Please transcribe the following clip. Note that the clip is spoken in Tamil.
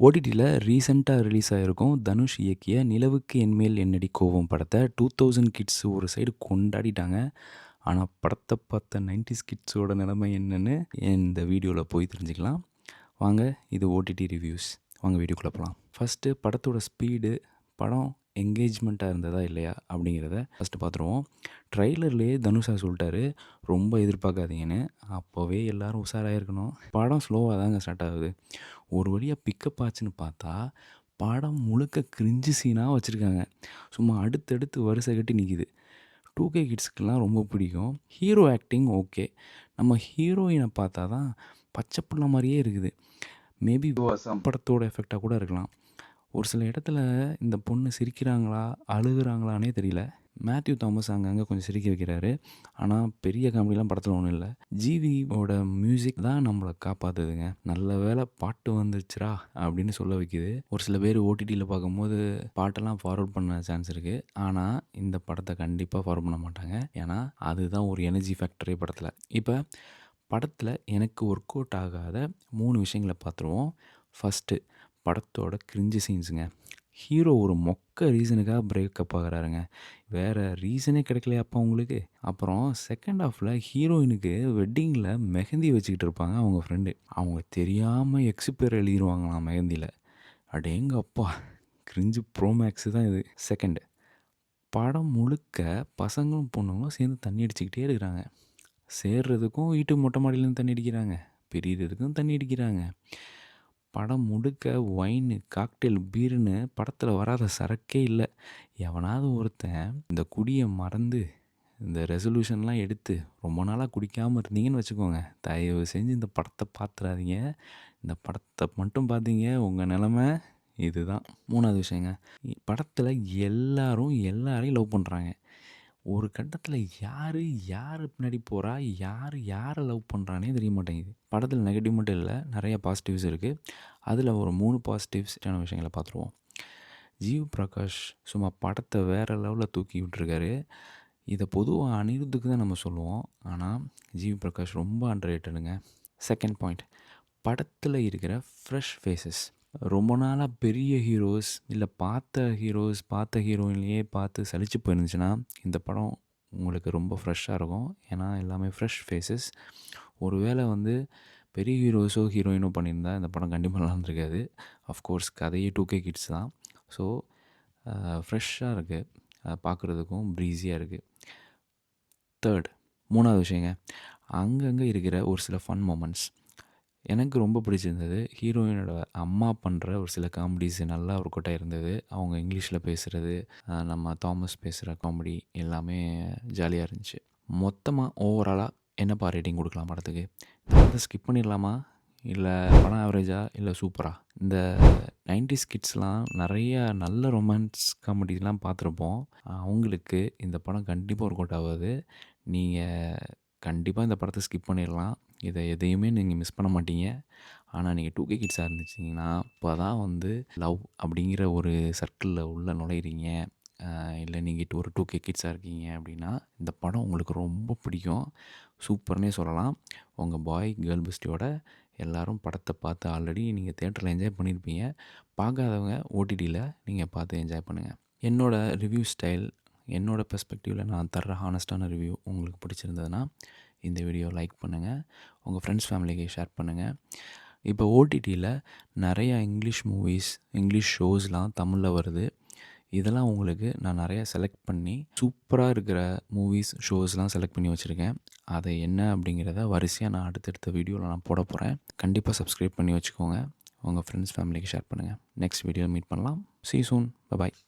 ஓடிடியில் ரீசெண்டாக ரிலீஸ் ஆகிருக்கும் தனுஷ் இயக்கிய நிலவுக்கு என்மேல் என்னடி கோவம் படத்தை டூ தௌசண்ட் கிட்ஸ் ஒரு சைடு கொண்டாடிட்டாங்க. ஆனால் படத்தை பார்த்த நைன்டிஸ் கிட்ஸோட நிலைமை என்னென்னு இந்த வீடியோவில் போய் தெரிஞ்சுக்கலாம். வாங்க இது ஓடிடி ரிவ்யூஸ். வாங்க வீடியோக்குள்ளே போகலாம் ஃபஸ்ட்டு படத்தோட ஸ்பீடு படம் என்கேஜ்மெண்ட்டாக இருந்ததா இல்லையா அப்படிங்கிறத ஃபஸ்ட்டு பார்த்துருவோம் ட்ரைலர்லேயே தனுஷா சொல்லிட்டாரு ரொம்ப எதிர்பார்க்காதீங்கன்னு. அப்போவே எல்லோரும் உஷாராக இருக்கணும் படம் ஸ்லோவாக தாங்க ஸ்டார்ட் ஆகுது. ஒரு வழியாக பிக்கப் ஆச்சுன்னு பார்த்தா படம் முழுக்க கிரிஞ்சு சீனாக வச்சுருக்காங்க. சும்மா அடுத்தடுத்து வரிசை கட்டி நிற்கிது டூ கே கிட்ஸ்க்கெலாம் ரொம்ப பிடிக்கும். ஹீரோ ஆக்டிங் ஓகே நம்ம ஹீரோயினை பார்த்தா தான் பச்சை புள்ள மாதிரியே இருக்குது. மேபி படத்தோட எஃபெக்டாக கூட இருக்கலாம். ஒரு சில இடத்துல இந்த பொண்ணு சிரிக்கிறாங்களா அழுகுறாங்களானே தெரியல. மேத்யூ தாமஸ் அங்கங்கே கொஞ்சம் சிரிக்க வைக்கிறாரு. ஆனால் பெரிய காமெடிலாம் படத்தில் ஒன்றும் இல்லை. ஜிவியோட மியூசிக் தான் நம்மளை காப்பாற்றுதுங்க நல்ல வேலை பாட்டு வந்துருச்சுரா அப்படின்னு சொல்ல வைக்குது. ஒரு சில பேர் ஓடிடியில் பார்க்கும்போது பாட்டெல்லாம் ஃபார்வர்ட் பண்ண சான்ஸ் இருக்குது ஆனால் இந்த படத்தை கண்டிப்பாக ஃபார்வர்ட் பண்ண மாட்டாங்க. ஏன்னா அதுதான் ஒரு எனர்ஜி ஃபேக்டரி படத்தில். இப்போ படத்தில் எனக்கு ஒர்க் அவுட் ஆகாத மூணு விஷயங்களை பார்த்துருவோம். ஃபஸ்ட்டு படத்தோட கிரிஞ்சு சீன்ஸுங்க. ஹீரோ ஒரு மொக்க ரீசனுக்காக பிரேக்கப் ஆகிறாருங்க. வேறு ரீசனே கிடைக்கலையாப்பா உங்களுக்கு? அப்புறம் செகண்ட் ஹாஃபில் ஹீரோயினுக்கு வெட்டிங்கில் மெஹந்தி வச்சுக்கிட்டு இருப்பாங்க அவங்க ஃப்ரெண்டு அவங்க தெரியாமல் எக்ஸிப்பேர் எழுதிடுவாங்களாம் மெஹந்தியில் அடேங்க அப்பா கிரிஞ்சு ப்ரோமேக்ஸு தான் இது. செகண்டு படம் முழுக்க பசங்களும் பொண்ணுங்களும் சேர்ந்து தண்ணி அடிச்சுக்கிட்டே இருக்கிறாங்க. சேர்றதுக்கும் வீட்டு மொட்டை மாடியிலேருந்து தண்ணி அடிக்கிறாங்க. பெரியதுக்கும் தண்ணி அடிக்கிறாங்க. படம் முடுக்க ஒயின் காக்டெயில் பீருன்னு படத்தில் வராத சரக்கே இல்லை. எவனாவது ஒருத்தன் இந்த குடியை மறந்து இந்த ரெசல்யூஷன்லாம் எடுத்து ரொம்ப நாளாக குடிக்காமல் இருந்தீங்கன்னு வச்சுக்கோங்க. தயவு செஞ்சு இந்த படத்தை பார்த்துறாதீங்க இந்த படத்தை மட்டும் பார்த்தீங்க உங்கள் நிலமை இதுதான். மூணாவது விஷயங்க படத்தில் எல்லாரும் எல்லாரையும் லவ் பண்ணுறாங்க ஒரு கட்டத்தில் யார் யார் பின்னாடி போகிறா யார் யாரை லவ் பண்ணுறானே தெரிய மாட்டேங்குது. படத்தில் நெகட்டிவ் மட்டும் இல்லை நிறைய பாசிட்டிவ்ஸ் இருக்குது அதில் ஒரு மூணு பாசிட்டிவ்ஸான விஷயங்களை பார்த்துருவோம். ஜீவ் பிரகாஷ் சும்மா படத்தை வேறு லெவலில் தூக்கி விட்டுருக்காரு. இதை பொதுவாக அனிருத்துக்கு தான் நம்ம சொல்லுவோம். ஆனால் ஜீவ் பிரகாஷ் ரொம்ப அண்டர் ரேட்டடுங்க செகண்ட் பாயிண்ட் படத்தில் இருக்கிற ஃப்ரெஷ் ஃபேஸஸ் ரொம்ப நாளாக பெரிய ஹீரோஸ் இல்லை பார்த்த ஹீரோஸ் பார்த்த ஹீரோயின்லேயே பார்த்து சலிச்சு போயிருந்துச்சுன்னா இந்த படம் உங்களுக்கு ரொம்ப ஃப்ரெஷ்ஷாக இருக்கும். ஏன்னா எல்லாமே ஃப்ரெஷ் ஃபேஸஸ் ஒருவேளை வந்து பெரிய ஹீரோஸோ ஹீரோயினோ பண்ணியிருந்தா இந்த படம் கண்டிப்பாக நல்லா இருந்திருக்காது. அஃப்கோர்ஸ் கதையே டூ கே கிட்ஸ் தான். ஸோ ஃப்ரெஷ்ஷாக இருக்குது பார்க்குறதுக்கும் ப்ரீஸியாக இருக்குது தேர்ட் மூணாவது விஷயங்க. அங்கங்கே இருக்கிற ஒரு சில ஃபன் மூமெண்ட்ஸ் எனக்கு ரொம்ப பிடிச்சிருந்தது. ஹீரோயினோட அம்மா பண்ணுற ஒரு சில காமெடிஸ் நல்லா ஒரு கொட்டாக இருந்தது அவங்க இங்கிலீஷில் பேசுகிறது நம்ம தாமஸ் பேசுகிற காமெடி எல்லாமே ஜாலியாக இருந்துச்சு. மொத்தமாக ஓவராலாக என்னப்பா ரேட்டிங் கொடுக்கலாம் படத்துக்கு? படத்தை ஸ்கிப் பண்ணிடலாமா? இல்லை படம் ஆவரேஜா இல்லை சூப்பரா இந்த நைன்டிஸ் கிட்ஸ்லாம் நிறைய நல்ல ரொமான்ஸ் காமெடிலாம் பார்த்துருப்போம். அவங்களுக்கு இந்த படம் கண்டிப்பாக ஒர்க் அவுட் ஆகாது. நீங்கள் கண்டிப்பாக இந்த படத்தை ஸ்கிப் பண்ணிடலாம். இதை எதையுமே நீங்கள் மிஸ் பண்ண மாட்டீங்க. ஆனால் நீங்கள் டூ கே கிட்ஸாக இருந்துச்சிங்கன்னா இப்போ தான் வந்து லவ் அப்படிங்கிற ஒரு சர்க்கிளில் உள்ள நுழையிறீங்க. இல்லை நீங்கள் ஒரு டூ கே கிட்ஸாக இருக்கீங்க அப்படின்னா இந்த படம் உங்களுக்கு ரொம்ப பிடிக்கும். சூப்பர்னே சொல்லலாம். உங்கள் பாய் கேர்ள் பெஸ்டியோட எல்லோரும் படத்தை பார்த்து ஆல்ரெடி நீங்கள் தேட்டரில் என்ஜாய் பண்ணியிருப்பீங்க பார்க்காதவங்க ஓடிடியில் நீங்கள் பார்த்து என்ஜாய் பண்ணுங்கள் என்னோடய ரிவ்யூ ஸ்டைல் என்னோடய பெர்ஸ்பெக்டிவில் நான் தர்ற ஹானஸ்டான ரிவ்யூ உங்களுக்கு பிடிச்சிருந்ததுன்னா இந்த வீடியோ லைக் பண்ணுங்கள் உங்கள் ஃப்ரெண்ட்ஸ் ஃபேமிலிக்கு ஷேர் பண்ணுங்கள் இப்போ ஓடிடியில் நிறையா இங்கிலீஷ் மூவிஸ் இங்கிலீஷ் ஷோஸ்லாம் தமிழில் வருது. இதெல்லாம் உங்களுக்கு நான் நிறையா செலக்ட் பண்ணி சூப்பராக இருக்கிற மூவிஸ் ஷோஸ்லாம் செலக்ட் பண்ணி வச்சுருக்கேன். அதை என்ன அப்படிங்கிறத வரிசையாக நான் அடுத்தடுத்த வீடியோவில் நான் போட போகிறேன் கண்டிப்பாக சப்ஸ்கிரைப் பண்ணி வச்சுக்கோங்க. உங்கள் ஃப்ரெண்ட்ஸ் ஃபேமிலிக்கு ஷேர் பண்ணுங்கள் நெக்ஸ்ட் வீடியோவில் மீட் பண்ணலாம். சி சூன் பாய்